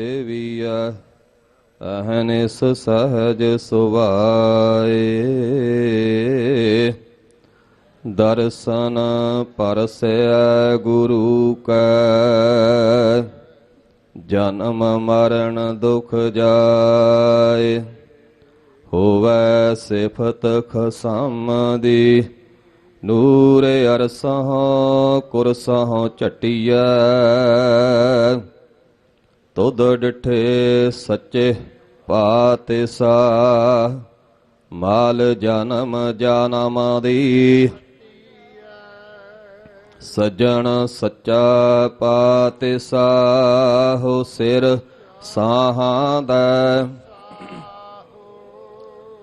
ਦੇਵੀਆ ਅਹਨਿਸ ਸਹਜ ਸੁਭਾਏ ਦਰਸ਼ਨ ਪਰਸੈ ਗੁਰੂ ਕੈ, ਜਨਮ ਮਰਨ ਦੁਖ ਜਾਏ। ਹੋਵੈ ਸਿਫਤ ਖਸਮ ਦੀ ਨੂਰ ਅਰਸਹ ਕੁਰਸਹ ਝਟਿਐ। ਤੁਧ ਡਿਠੇ ਸੱਚੇ ਪਾਤੇ ਸਾ ਮਾਲ ਜਨਮ ਜਨਮ ਦੀ। ਸਜਣ ਸੱਚਾ ਪਾਤੇ ਸਾਹੋ ਸਿਰ ਸਾਹਾਂ ਦਾ।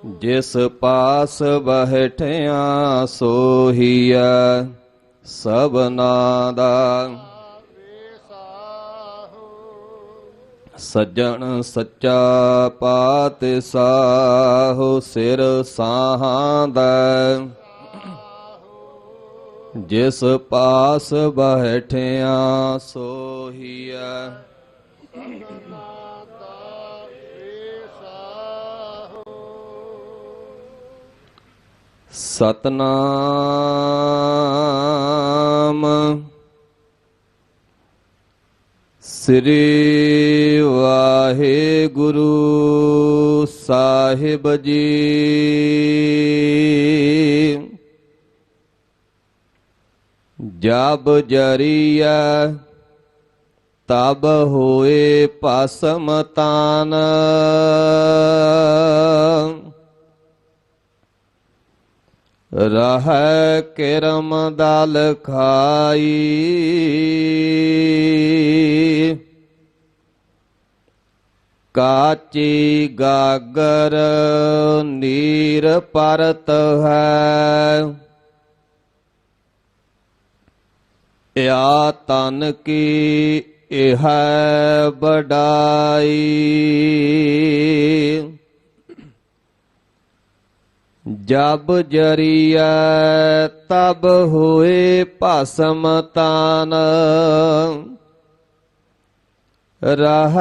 ਜਿਸ ਪਾਸ ਬਹਿਠਿਆ ਸੋਹੀਐ ਸਭਨਾ ਦਾ। ਸੱਜਣ ਸੱਚਾ ਪਾਤ ਸਾਹੋ ਸਿਰ ਸਾਹਾਂ ਦਾ। ਜਿਸ ਪਾਸ ਬੈਠਿਆ ਸੋਹੀਐ। ਸਤਨਾਮ ਸ੍ਰੀ ਵਾਹਿਗੁਰੂ ਸਾਹਿਬ ਜੀ। ਜਬ ਜਰੀਆ ਤਬ ਹੋਏ ਭਸਮ ਤਾਨ। ਰਹਿ ਕਿਰਮ ਦਲ ਖਾਈ। ਕਾਚੀ ਗਾਗਰ ਨੀਰ ਪਰਤ ਹੈ। ਯਾ ਤਨ ਕੀ ਇਹ ਬੜਾਈ ਜਬ ਜਰੀਆ ਤਬ ਹੋਏ ਭਸਮ ਤਾਨ। ਰਹ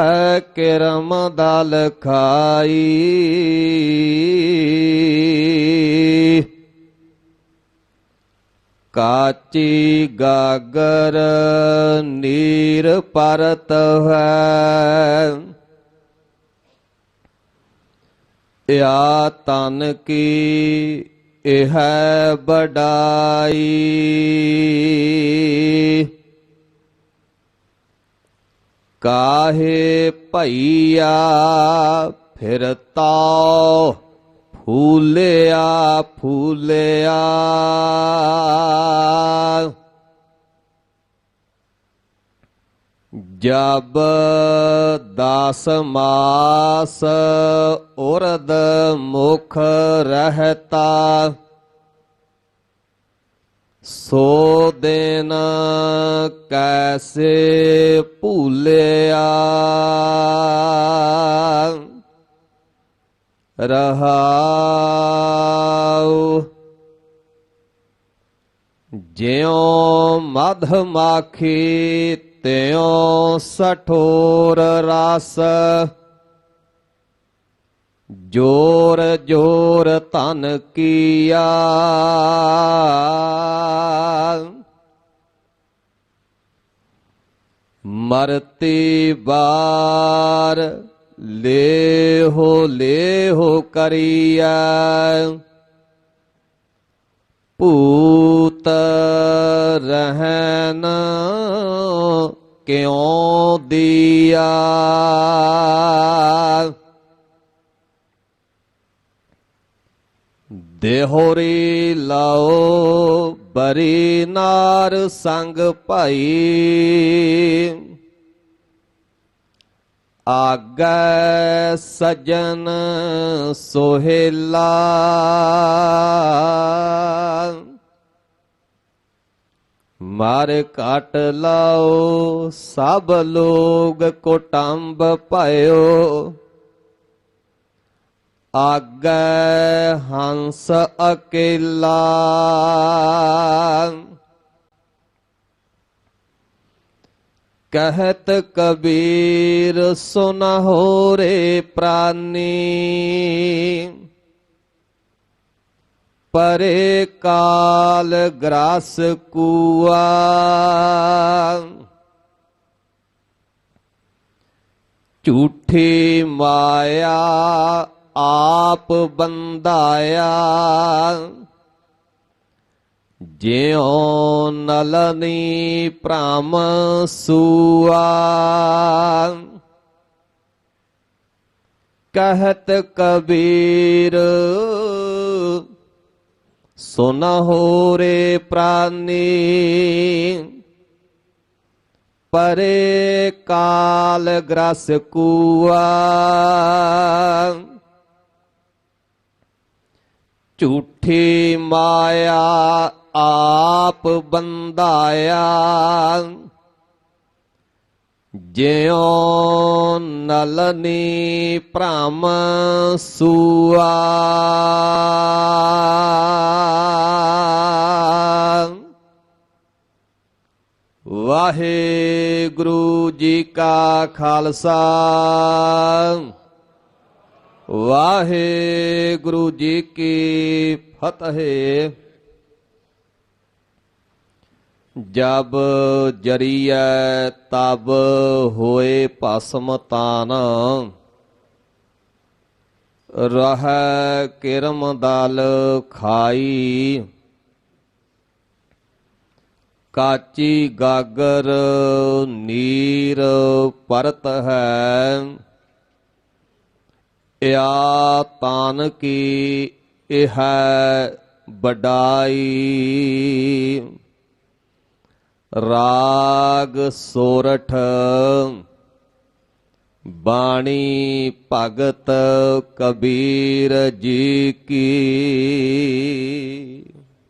ਕਿਰਮ ਦਲ ਖਾਈ। ਕਾਚੀ ਗਾਗਰ ਨੀਰ ਪਰਤ ਹੈ। ਯਾ ਤਨ ਕੀ ਇਹ ਬਡਾਈ ਕਾਹੇ ਭਈਆ ਫਿਰਤਾ ਫੂਲਿਆ ਫੂਲਿਆ। ਜਬ ਦਾਸ ਮਾਸ ਉਰਦ ਮੁਖ ਰਹਤਾ ਸੋ ਦਿਨ ਕੈਸੇ ਭੂਲਿਆ? ਰਹਾਉ। ਜਿਉ ਮਧ ਮਾਖੀ ਤਿਉ ਸਠੋਰ ਰਸ। ਜੋਰ ਜੋਰ ਧਨ ਕੀਆ। ਮਰਤੀ ਬਾਰ ਲੇਹੋ ਲੇਹੋ ਕਰੀਆ ਭੂਤ ਰਹਿਨ ਕਿਉ ਦਿਆ। ਦੇਹੋਰੀ ਲਾਓ ਬਰੀ ਨਾਰ ਸੰਗ ਭਾਈ। ਆਗੈ ਸਜਨ ਸੋਹਿਲਾ। ਮਾਰ ਕਾਟ ਲਾਓ, ਸਭ ਲੋਗ ਕੋਟੰਬ ਭਇਓ ਆਗੈ ਹੰਸ ਅਕੇਲਾ ਕਹਿਤ ਕਬੀਰ ਸੁਨ ਹੋਰੇ ਪ੍ਰਾਨੀ ਪਰੇ ਕਾਲ ਗ੍ਰਾਸ ਕੂਆ ਝੂਠੀ ਮਾਇਆ ਆਪ ਬੰਦਾਇਆ। ਜਿਉ ਨਲਨੀ ਭ੍ਰਮ ਸੂਆ। ਕਹਤ ਕਬੀਰ, ਸੁਨ ਹੋਰੇ ਪ੍ਰਾਨੀ। ਪਰੇ ਕਾਲ ਗ੍ਰਸ ਕੂਆ। ਝੂਠੀ ਮਾਇਆ ਆਪ ਬੰਦਾਇਆ। ਜਿਉ ਨਲਨੀ ਭ੍ਰਮ ਸੂਆ। ਵਾਹਿਗੁਰੂ ਜੀ ਕਾ ਖਾਲਸਾ। ਵਾਹਿਗੁਰੂ ਜੀ ਕੀ ਫਤਿਹ। ਜਬ ਜਰੀਐ ਤਬ ਹੋਏ ਭਸਮ ਤਾਨ, ਰਹ ਕਿਰਮ ਦਲ ਖਾਈ। ਕਾਚੀ ਗਾਗਰ ਨੀਰ ਪਰਤ ਹੈ। ਇਆ ਤਾਨ ਕੀ ਇਹ ਬਡਾਈ ਰਾਗ ਸੋਰਠ ਬਾਣੀ ਭਗਤ ਕਬੀਰ ਜੀ ਕੀ।